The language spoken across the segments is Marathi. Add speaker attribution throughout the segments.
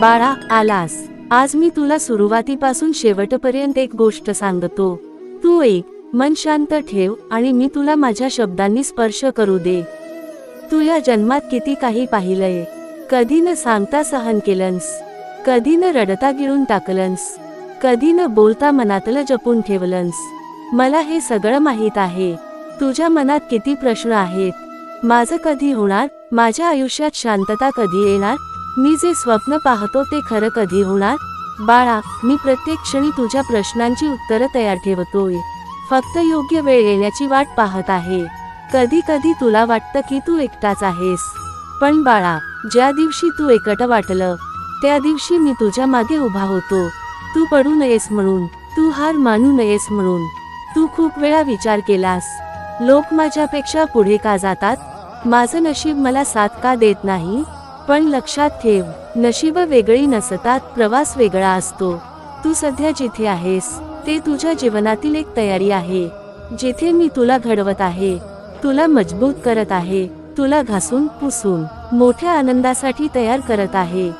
Speaker 1: बाळा आलास. आज मी तुला सुरुवातीपासून शेवटपर्यंत एक गोष्ट सांगतो. तू एक मन शांत ठेव आणि मी तुला माझ्या शब्दांनी स्पर्श करू दे. तू या जन्मात किती काही पाहिलंय. कधी न सांगता सहन केलंस. कधी न रडता गिळून टाकलंस. कधी न बोलता मनातलं जपून ठेवलंस. मला हे सगळं माहीत आहे. तुझ्या मनात किती प्रश्न आहेत. माझं कधी होणार? माझ्या आयुष्यात शांतता कधी येणार? मी जे स्वप्न पाहतो ते खरं कधी होणार? बाळा मी प्रत्येक क्षणी तुझ्या प्रश्नांची उत्तरं तयार ठेवतोय. फक्त योग्य वेळ येण्याची वाट पाहत आहे. कधी कधी तुला वाटतं की तू एकटाच आहेस. पण बाळा ज्या दिवशी तू एकटं वाटलं त्या दिवशी मी तुझ्या मागे उभा होतो. तू पडू नयेस म्हणून तू हार मानू नयेस म्हणून. तू खूप वेळा विचार केलास. लोक माझ्यापेक्षा पुढे का जातात? माझं नशीब मला साथ का देत नाही? पण लक्षात ठेव नशीब वेगळी नसतात प्रवास वेगळा असतो. तू सध्या जिथे आहेस ते तुझ्या जीवनातील एक तयारी आहे. जिथे मी तुला घडवत आहे तुला मजबूत करत आहे तुला घासून पुसून मोठ्या आनंदासाठी तयार करत आहे.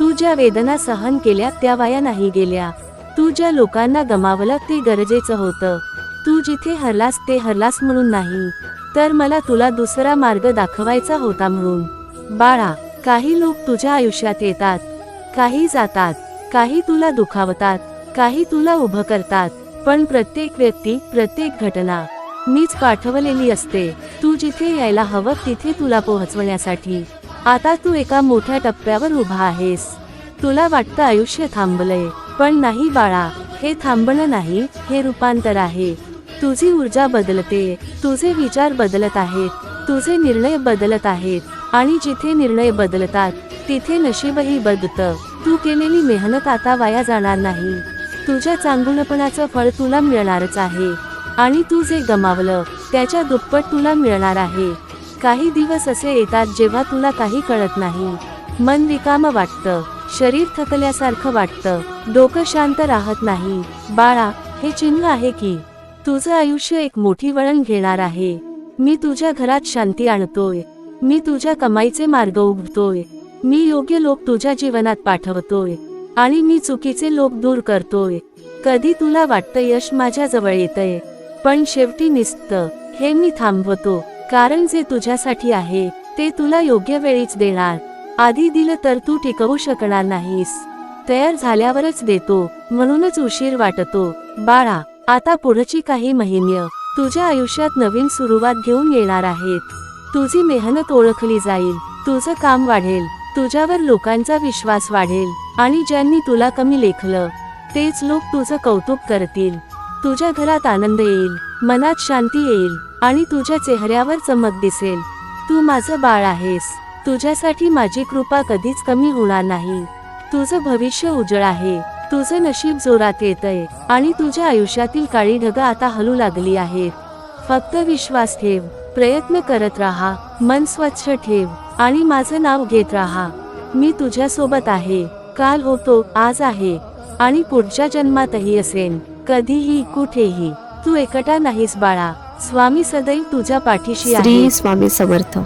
Speaker 1: तू ज्या वेदना सहन केल्या त्या वाया नाही गेल्या. तू ज्या लोकांना गमावलं ते गरजेचं होतं. तू जिथे हरलास ते हरलास म्हणून नाही. तर मला तुला दुसरा मार्ग दाखवायचा होता म्हणून. बाळा काही लोक तुझ्या आयुष्यात येतात काही जातात काही तुला दुखावतात काही तुला उभं करतात पण प्रत्येक व्यक्ती प्रत्येक घटना मीच पाठवलेली असते. तू जिथे यायला हवं तिथे तुला पोहोचवण्यासाठी. आता तू एका मोठ्या टप्प्यावर उभा आहेस. तुला वाटतं आयुष्य थांबलंय पण नाही बाळा हे थांबणं नाही हे रूपांतर आहे. तुझी ऊर्जा बदलते तुझे विचार बदलत आहेत तुझे निर्णय बदलत आहेत. आणि जिथे निर्णय बदलतात तिथे नशीबही बदलतं. तू केलेली मेहनत आता वाया जाणार नाही. तुझ्या चांगुलपणाचं फळ तुला मिळणारच आहे. आणि तू जे गमावलं त्याच्या दुप्पट तुला मिळणार आहे. काही दिवस असे येतात जेव्हा तुला काही कळत नाही. मन रिकाम वाटतं शरीर थकल्यासारखं वाटतं डोकं शांत राहत नाही. बाळा हे चिन्ह आहे की तुझं आयुष्य एक मोठी वळण घेणार आहे. मी तुझ्या घरात शांती आणतोय. मी तुझ्या कमाईचे मार्ग उघडतोय. मी योग्य लोक तुझ्या जीवनात पाठवतोय. आणि मी चुकीचे लोक दूर करतोय. कधी तुला वाटतं यश माझ्या जवळ येतंय? पण शेवटी निसतं. हे मी थांबवतो. कारण जे तुझ्यासाठी आहे ते तुला योग्य वेळीच देणार. आधी दिलं तर तू टिकवू शकणार नाहीस. तयार झाल्यावरच देतो. म्हणूनच उशीर वाटतो. बाळा आता पुढची काही महिने तुझ्या आयुष्यात नवीन सुरुवात घेऊन येणार आहेत. तुझी मेहनत ओळखली जाईल तुझं काम वाढेल तुझ्यावर लोकांचा विश्वास वाढेल आणि ज्यांनी तुला कमी लेखलं तेच लोक तुझं कौतुक करतील. तुझ्या घरात आनंद येईल मनात शांती येईल आणि तुझ्या चेहऱ्यावर चमक दिसेल. तू माझं बाळ आहेस तुझ्यासाठी माझी कृपा कधीच कमी होणार नाही. तुझं भविष्य उजळ आहे तुझं नशीब जोरात येतंय आणि तुझ्या आयुष्यातील काळी ढग आता हलू लागली आहेत. फक्त विश्वास ठेव प्रयत्न करत राहा मन स्वच्छ ठेव आणि माझं नाव घेत राहा. मी तुझ्या सोबत आहे काल होतो आज आहे आणि पुढच्या जन्मातही असेन कधीही कुठेही. तू एकटा नाहीस बाळा. स्वामी सदैव तुझ्या पाठीशी आहे.
Speaker 2: श्री स्वामी समर्थ.